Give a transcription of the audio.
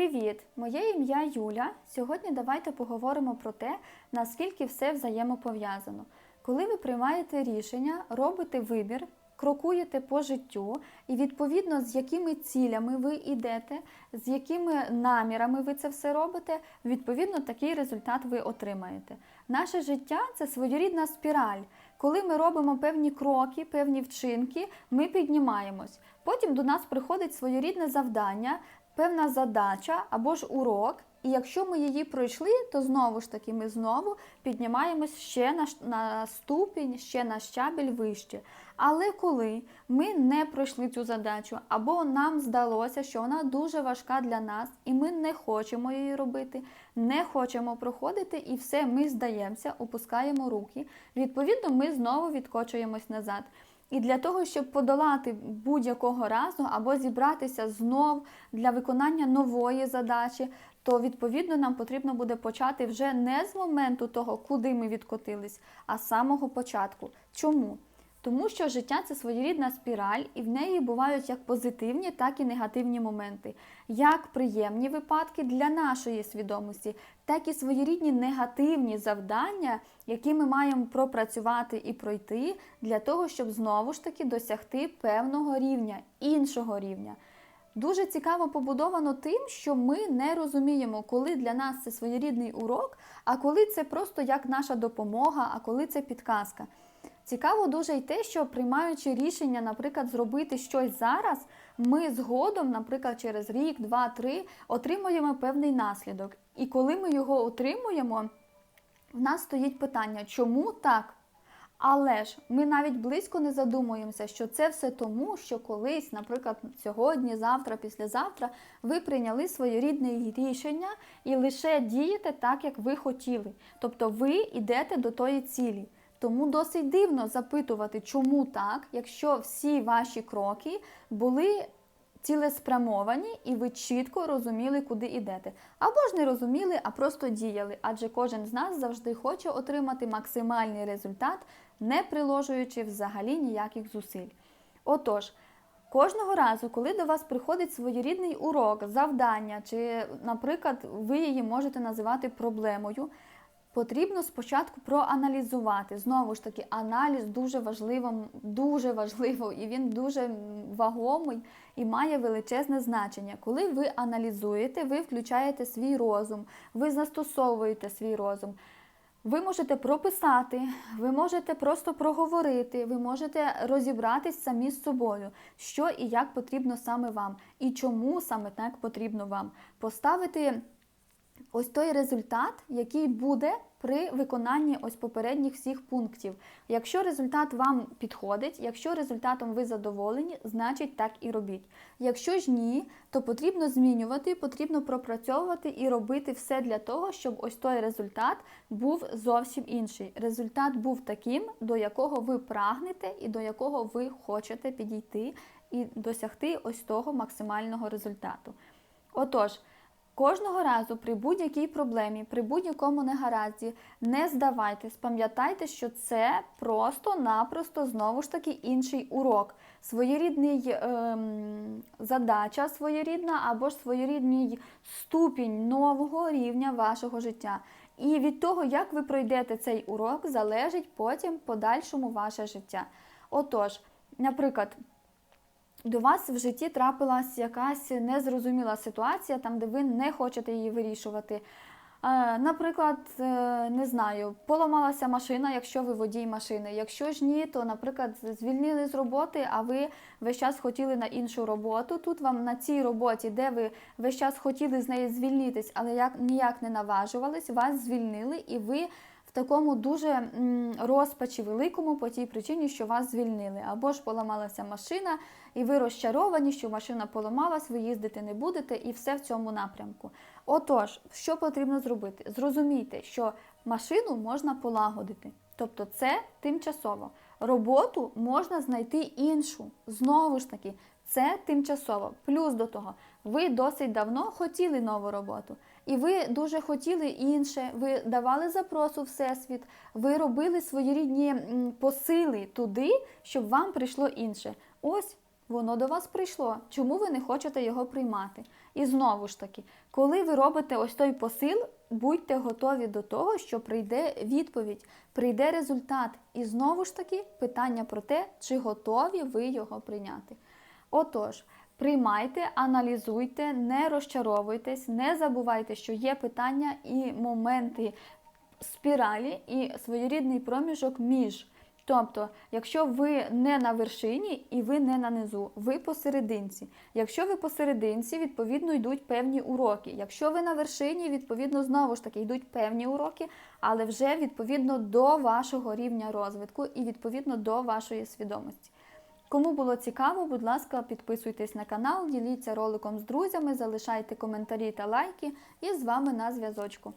Привіт! Моє ім'я Юля. Сьогодні давайте поговоримо про те, наскільки все взаємопов'язано. Коли ви приймаєте рішення, робите вибір, крокуєте по життю, і відповідно з якими цілями ви йдете, з якими намірами ви це все робите, відповідно такий результат ви отримаєте. Наше життя це своєрідна спіраль. Коли ми робимо певні кроки, певні вчинки, ми піднімаємось. Потім до нас приходить своєрідне завдання, певна задача або ж урок. І якщо ми її пройшли, то знову ж таки ми знову піднімаємось ще на, на ступінь, ще на щабель вище. Але коли ми не пройшли цю задачу, або нам здалося, що вона дуже важка для нас, і ми не хочемо її робити, не хочемо проходити, і все, ми здаємося, опускаємо руки. Відповідно, ми знову відкочуємось назад. І для того, щоб подолати будь-якого разу або зібратися знов для виконання нової задачі, то відповідно нам потрібно буде почати вже не з моменту того, куди ми відкотились, а з самого початку. Чому? Тому що життя це своєрідна спіраль, і в неї бувають як позитивні, так і негативні моменти, як приємні випадки для нашої свідомості, так і своєрідні негативні завдання, які ми маємо пропрацювати і пройти для того, щоб знову ж таки досягти певного рівня, іншого рівня. Дуже цікаво побудовано тим, що ми не розуміємо, коли для нас це своєрідний урок, а коли це просто як наша допомога, а коли це підказка. Цікаво дуже й те, що приймаючи рішення, наприклад, зробити щось зараз, ми згодом, наприклад, через рік, два, три, отримуємо певний наслідок. І коли ми його отримуємо, в нас стоїть питання, чому так? Але ж ми навіть близько не задумуємося, що це все тому, що колись, наприклад, сьогодні, завтра, післязавтра, ви прийняли своєрідне рішення і лише дієте так, як ви хотіли. Тобто ви йдете до тої цілі. Тому досить дивно запитувати, чому так, якщо всі ваші кроки були цілеспрямовані і ви чітко розуміли, куди йдете. Або ж не розуміли, а просто діяли. Адже кожен з нас завжди хоче отримати максимальний результат, не приложуючи взагалі ніяких зусиль. Отож, Кожного разу, коли до вас приходить своєрідний урок, завдання, чи, наприклад, ви її можете називати проблемою, потрібно спочатку проаналізувати. Знову ж таки, аналіз дуже важливо, дуже важливо, і він дуже вагомий і має величезне значення. Коли ви аналізуєте, ви включаєте свій розум, ви застосовуєте свій розум. Ви можете прописати, ви можете просто проговорити, ви можете розібратись самі з собою, що і як потрібно саме вам, і чому саме так потрібно вам. Поставити ось той результат, який буде при виконанні ось попередніх всіх пунктів. Якщо результат вам підходить, якщо результатом ви задоволені, значить так і робіть. Якщо ж ні, то потрібно змінювати, потрібно пропрацьовувати і робити все для того, щоб ось той результат був зовсім інший. Результат був таким, до якого ви прагнете і до якого ви хочете підійти і досягти ось того максимального результату. Отож, Кожного разу при будь-якій проблемі, при будь-якому негаразді не здавайтесь, пам'ятайте, що це просто-напросто знову ж таки інший урок, своєрідний ем, задача своєрідна або ж своєрідний ступінь нового рівня вашого життя. І від того, як ви пройдете цей урок, залежить потім подальшому ваше життя. Отож, наприклад, до вас в житті трапилась якась незрозуміла ситуація, там, де ви не хочете її вирішувати. Е, Наприклад, е, не знаю, поламалася машина, якщо ви водій машини. Якщо ж ні, то, наприклад, звільнили з роботи, а ви весь час хотіли на іншу роботу. Тут вам на цій роботі, де ви весь час хотіли з неї звільнитись, але як ніяк не наважувались, вас звільнили, і ви в такому дуже розпачі великому по тій причині, що вас звільнили. Або ж поламалася машина, і ви розчаровані, що машина поламалась, ви їздити не будете, і все в цьому напрямку. Отож, що потрібно зробити? Зрозумійте, що машину можна полагодити, тобто це тимчасово. Роботу можна знайти іншу. Знову ж таки, це тимчасово. Плюс до того, ви досить давно хотіли нову роботу. І ви дуже хотіли інше, ви давали запрос у Всесвіт, ви робили своєрідні м, посили туди, щоб вам прийшло інше. Ось Воно до вас прийшло. Чому ви не хочете його приймати? І знову ж таки, коли ви робите ось той посил, будьте готові до того, що прийде відповідь, прийде результат. І знову ж таки питання про те, чи готові ви його прийняти. Отож, приймайте, аналізуйте, не розчаровуйтесь, не забувайте, що є питання і моменти спіралі і своєрідний проміжок між. Тобто, якщо ви не на вершині і ви не на низу, ви посерединці. Якщо ви посерединці, відповідно йдуть певні уроки. Якщо ви на вершині, відповідно знову ж таки йдуть певні уроки, але вже відповідно до вашого рівня розвитку і відповідно до вашої свідомості. Кому було цікаво, будь ласка, підписуйтесь на канал, діліться роликом з друзями, залишайте коментарі та лайки, і з вами на зв'язочку.